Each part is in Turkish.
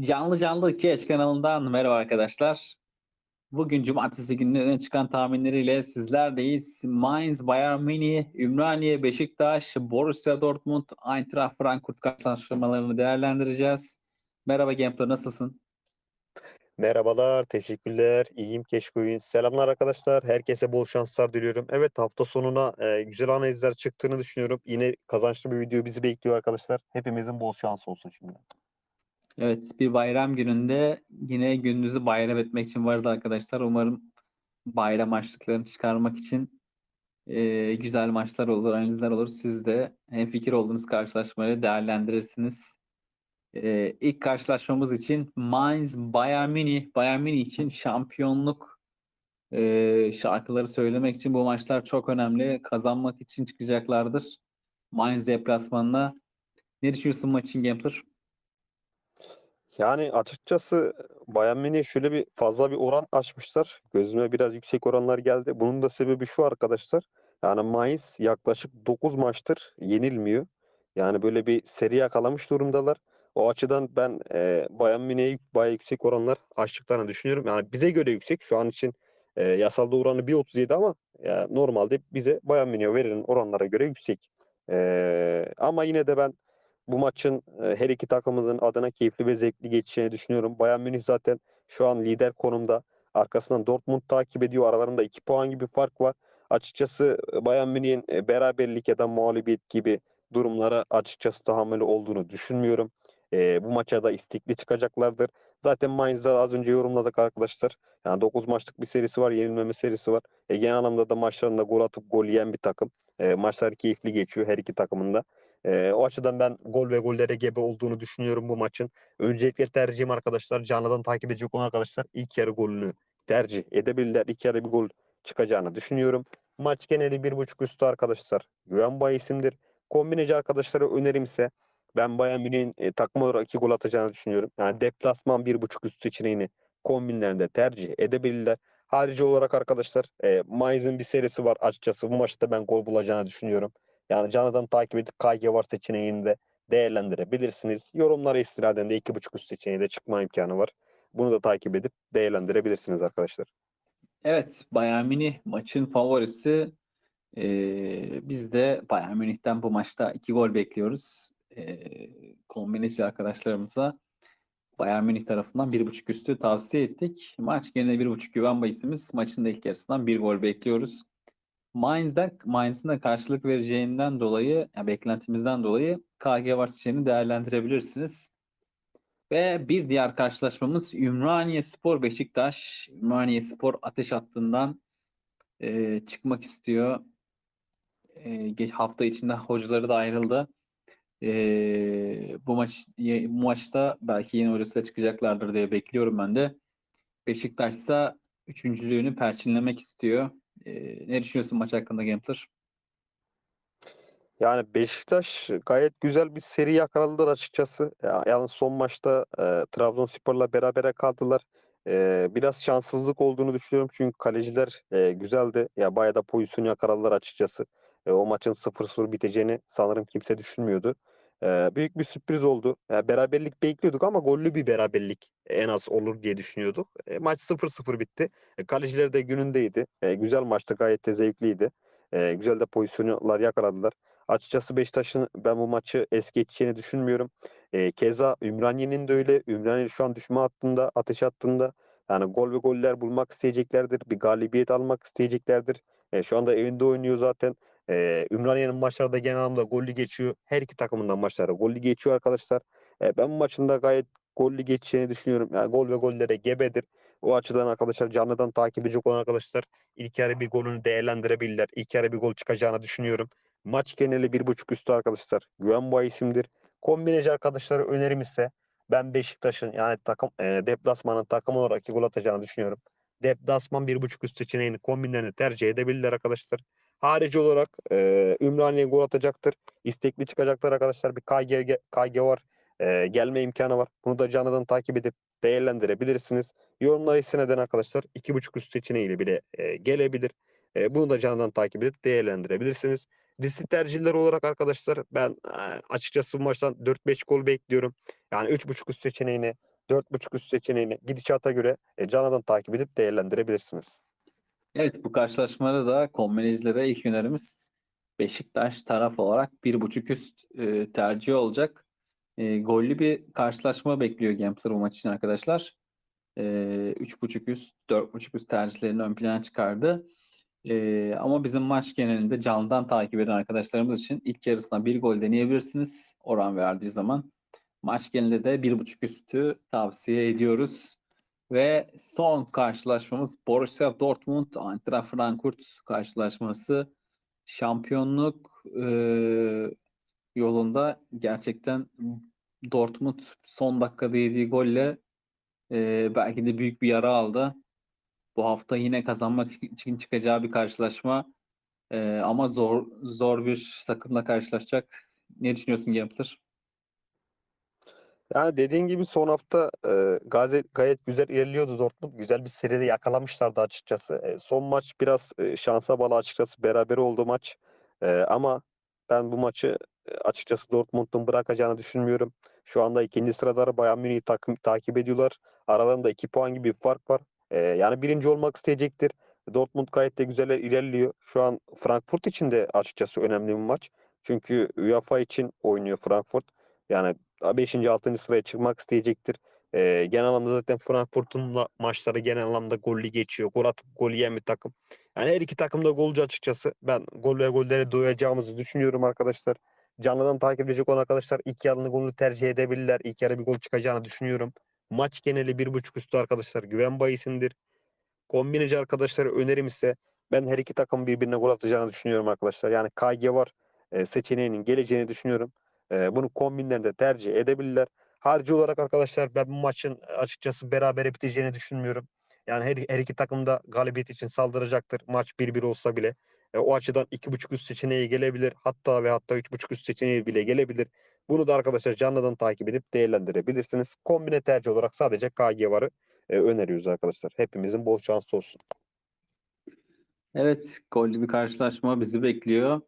Canlı canlı Keş kanalından merhaba arkadaşlar. Bugün cumartesi günü öne çıkan tahminleriyle sizlerdeyiz. Mainz, Bayern Münih, Ümraniye, Beşiktaş, Borussia Dortmund, Eintracht Frankfurt karşılaşmalarını değerlendireceğiz. Merhaba Gempler nasılsın? Merhabalar, teşekkürler. İyiyim Keşkoyun. Selamlar arkadaşlar. Herkese bol şanslar diliyorum. Evet hafta sonuna e, güzel analizler çıktığını düşünüyorum. Yine kazançlı bir video bizi bekliyor arkadaşlar. Hepimizin bol şansı olsun şimdi. Evet bir bayram gününde yine gündüzü bayram etmek için varız arkadaşlar. Umarım bayram maçlıklarını çıkarmak için e, güzel maçlar olur, analizler olur. Siz de hemfikir olduğunuz karşılaşmaları değerlendirirsiniz. E, ilk karşılaşmamız için Mainz Bayern Münih, Bayern Münih için şampiyonluk e, şarkıları söylemek için bu maçlar çok önemli. Kazanmak için çıkacaklardır. Mainz deplasmanına. Ne düşünüyorsun maçın Gambler? Yani açıkçası Bayern Münih şöyle bir fazla bir oran açmışlar. Gözüme biraz yüksek oranlar geldi. Bunun da sebebi şu arkadaşlar. Yani Mainz yaklaşık 9 maçtır yenilmiyor. Yani böyle bir seri yakalamış durumdalar. O açıdan ben e, Bayern Münih'e bayağı yüksek oranlar açtıklarını düşünüyorum. Yani bize göre yüksek. Şu an için e, yasalda oranı 1.37 ama ya, normalde bize Bayern Münih'e verilen oranlara göre yüksek. E, ama yine de ben bu maçın e, her iki takımımızın adına keyifli ve zevkli geçeceğini düşünüyorum. Bayern Münih zaten şu an lider konumda. Arkasından Dortmund takip ediyor. Aralarında 2 puan gibi fark var. Açıkçası e, Bayern Münih'in e, beraberlik ya da mağlubiyet gibi durumlara açıkçası tahammülü olduğunu düşünmüyorum. E, bu maça da istekli çıkacaklardır. Zaten Mainz'da az önce yorumladık arkadaşlar. Yani 9 maçlık bir serisi var, yenilmeme serisi var. E, genel anlamda da maçlarında gol atıp gol yiyen bir takım. E, maçlar keyifli geçiyor her iki takımın Ee, o açıdan ben gol ve gollere gebe olduğunu düşünüyorum bu maçın. Öncelikle tercihim arkadaşlar canlıdan takip edecek olan arkadaşlar ilk yarı golünü tercih edebilirler. İlk yarı bir gol çıkacağını düşünüyorum. Maç geneli bir buçuk üstü arkadaşlar. Güven Bay isimdir. Kombineci arkadaşlara önerim ise ben Bayern Münih'in e, takım olarak iki gol atacağını düşünüyorum. Yani deplasman bir buçuk üst seçeneğini kombinlerinde tercih edebilirler. Harici olarak arkadaşlar e, Mainz'in bir serisi var açıkçası. Bu maçta ben gol bulacağını düşünüyorum. Yani canlıdan takip edip KG var seçeneğini de değerlendirebilirsiniz. Yorumlara istinaden de 2.5 üst seçeneği de çıkma imkanı var. Bunu da takip edip değerlendirebilirsiniz arkadaşlar. Evet, Bayern Münih maçın favorisi. Ee, biz de Bayern Münih'ten bu maçta iki gol bekliyoruz. Ee, kombineci arkadaşlarımıza Bayern Münih tarafından bir buçuk üstü tavsiye ettik. Maç gene bir buçuk güven bahisimiz. Maçın da ilk yarısından bir gol bekliyoruz. Mainz'den, Mainz'ın da karşılık vereceğinden dolayı, yani beklentimizden dolayı KG var seçeneğini değerlendirebilirsiniz. Ve bir diğer karşılaşmamız Ümraniye Spor Beşiktaş. Ümraniye Spor ateş hattından e, çıkmak istiyor. E, geç hafta içinde hocaları da ayrıldı. E, bu maç bu maçta belki yeni hocası da çıkacaklardır diye bekliyorum ben de. Beşiktaş ise üçüncülüğünü perçinlemek istiyor. E, ne düşünüyorsun maç hakkında Gambler? Yani Beşiktaş gayet güzel bir seri yakaladılar açıkçası. Ya, yalnız son maçta e, Trabzonspor'la berabere kaldılar. E, biraz şanssızlık olduğunu düşünüyorum çünkü kaleciler e, güzeldi. Ya bayağı da pozisyon yakaladılar açıkçası. E, o maçın 0-0 biteceğini sanırım kimse düşünmüyordu. E, büyük bir sürpriz oldu. Ya, beraberlik bekliyorduk ama gollü bir beraberlik en az olur diye düşünüyorduk. E, maç 0-0 bitti. E, kaleciler de günündeydi. E, güzel maçtı, gayet de zevkliydi. E, güzel de pozisyonlar yakaladılar. Açıkçası Beşiktaş'ın ben bu maçı es geçeceğini düşünmüyorum. E, keza Ümraniye'nin de öyle. Ümraniye şu an düşme hattında, ateş hattında. Yani gol ve goller bulmak isteyeceklerdir. Bir galibiyet almak isteyeceklerdir. E, şu anda evinde oynuyor zaten. E, Ümraniye'nin maçları da genel anlamda gollü geçiyor. Her iki takımın da maçları gollü geçiyor arkadaşlar. E, ben bu maçın da gayet gollü geçeceğini düşünüyorum. Yani gol ve gollere gebedir. O açıdan arkadaşlar canlıdan takip edecek olan arkadaşlar ilk yarı bir golünü değerlendirebilirler. İlk yarı bir gol çıkacağını düşünüyorum. Maç geneli bir buçuk üstü arkadaşlar. Güven bu isimdir. Kombineci arkadaşlara önerim ise ben Beşiktaş'ın yani takım e, deplasmanın takım olarak iki gol atacağını düşünüyorum. Deplasman bir buçuk üst seçeneğini kombinlerini tercih edebilirler arkadaşlar. Harici olarak e, Ümraniye gol atacaktır. İstekli çıkacaklar arkadaşlar. Bir KG, KG var. E, gelme imkanı var. Bunu da canlıdan takip edip değerlendirebilirsiniz. Yorumlara istinaden arkadaşlar iki buçuk üst seçeneğiyle bile e, gelebilir. E, bunu da canlıdan takip edip değerlendirebilirsiniz. Riskli tercihler olarak arkadaşlar ben açıkçası bu maçtan 4-5 gol bekliyorum. Yani 3.5 üst seçeneğini, 4.5 üst seçeneğini gidişata göre e, canlıdan takip edip değerlendirebilirsiniz. Evet bu karşılaşmada da kombinecilere ilk önerimiz Beşiktaş taraf olarak 1.5 üst e, tercih olacak. E, gollü bir karşılaşma bekliyor Gambler bu maç için arkadaşlar. E, 3.5 üst, 4.5 üst tercihlerini ön plana çıkardı. E, ama bizim maç genelinde canlıdan takip eden arkadaşlarımız için ilk yarısına bir gol deneyebilirsiniz oran verdiği zaman. Maç genelinde de 1.5 üstü tavsiye ediyoruz. Ve son karşılaşmamız Borussia Dortmund Eintracht Frankfurt karşılaşması. Şampiyonluk e, yolunda gerçekten Dortmund son dakikada yediği golle e, belki de büyük bir yara aldı. Bu hafta yine kazanmak için çıkacağı bir karşılaşma. E, ama zor zor bir takımla karşılaşacak. Ne düşünüyorsun Gambler? Yani dediğin gibi son hafta e, gayet, gayet güzel ilerliyordu Dortmund. Güzel bir seride yakalamışlardı açıkçası. E, son maç biraz e, şansa bağlı açıkçası beraber oldu maç. E, ama ben bu maçı e, açıkçası Dortmund'un bırakacağını düşünmüyorum. Şu anda ikinci sırada Bayern Münih'i takım, takip ediyorlar. Aralarında iki puan gibi bir fark var. E, yani birinci olmak isteyecektir. Dortmund gayet de güzel ilerliyor. Şu an Frankfurt için de açıkçası önemli bir maç. Çünkü UEFA için oynuyor Frankfurt. Yani 5. 6. sıraya çıkmak isteyecektir. Ee, genel anlamda zaten Frankfurt'un maçları genel anlamda gollü geçiyor. Gol atıp gol yiyen bir takım. Yani her iki takım da golcü açıkçası. Ben gol ve golleri doyacağımızı düşünüyorum arkadaşlar. Canlıdan takip edecek olan arkadaşlar ilk yarını golü tercih edebilirler. İlk yarı bir gol çıkacağını düşünüyorum. Maç geneli 1.5 üstü arkadaşlar. Güven bayisimdir. Kombineci arkadaşlara önerim ise ben her iki takım birbirine gol atacağını düşünüyorum arkadaşlar. Yani KG var e, seçeneğinin geleceğini düşünüyorum. Bunu kombinlerinde tercih edebilirler. Harcı olarak arkadaşlar ben bu maçın açıkçası berabere biteceğini düşünmüyorum. Yani her, her iki takım da galibiyet için saldıracaktır. Maç 1-1 olsa bile. E, o açıdan 2.5 üst seçeneği gelebilir. Hatta ve hatta 3.5 üst seçeneği bile gelebilir. Bunu da arkadaşlar canlıdan takip edip değerlendirebilirsiniz. Kombine tercih olarak sadece KG varı e, öneriyoruz arkadaşlar. Hepimizin bol şansı olsun. Evet, gollü bir karşılaşma bizi bekliyor.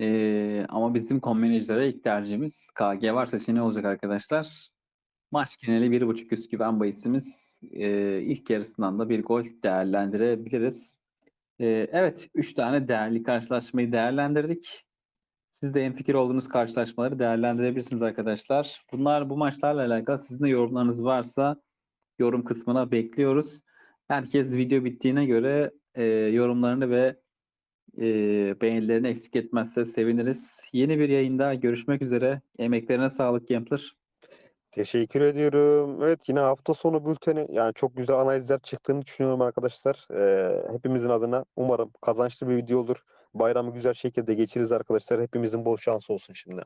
Ee, ama bizim kombinecilere ilk tercihimiz KG var seçeneği olacak arkadaşlar. Maç geneli 1.5 üst güven bahisimiz. Ee, ilk yarısından da bir gol değerlendirebiliriz. Ee, evet, 3 tane değerli karşılaşmayı değerlendirdik. Siz de en fikir olduğunuz karşılaşmaları değerlendirebilirsiniz arkadaşlar. Bunlar bu maçlarla alakalı sizin de yorumlarınız varsa yorum kısmına bekliyoruz. Herkes video bittiğine göre e, yorumlarını ve e, beğenilerini eksik etmezse seviniriz. Yeni bir yayında görüşmek üzere. Emeklerine sağlık Gambler. Teşekkür ediyorum. Evet yine hafta sonu bülteni yani çok güzel analizler çıktığını düşünüyorum arkadaşlar. Ee, hepimizin adına umarım kazançlı bir video olur. Bayramı güzel şekilde geçiririz arkadaşlar. Hepimizin bol şansı olsun şimdi.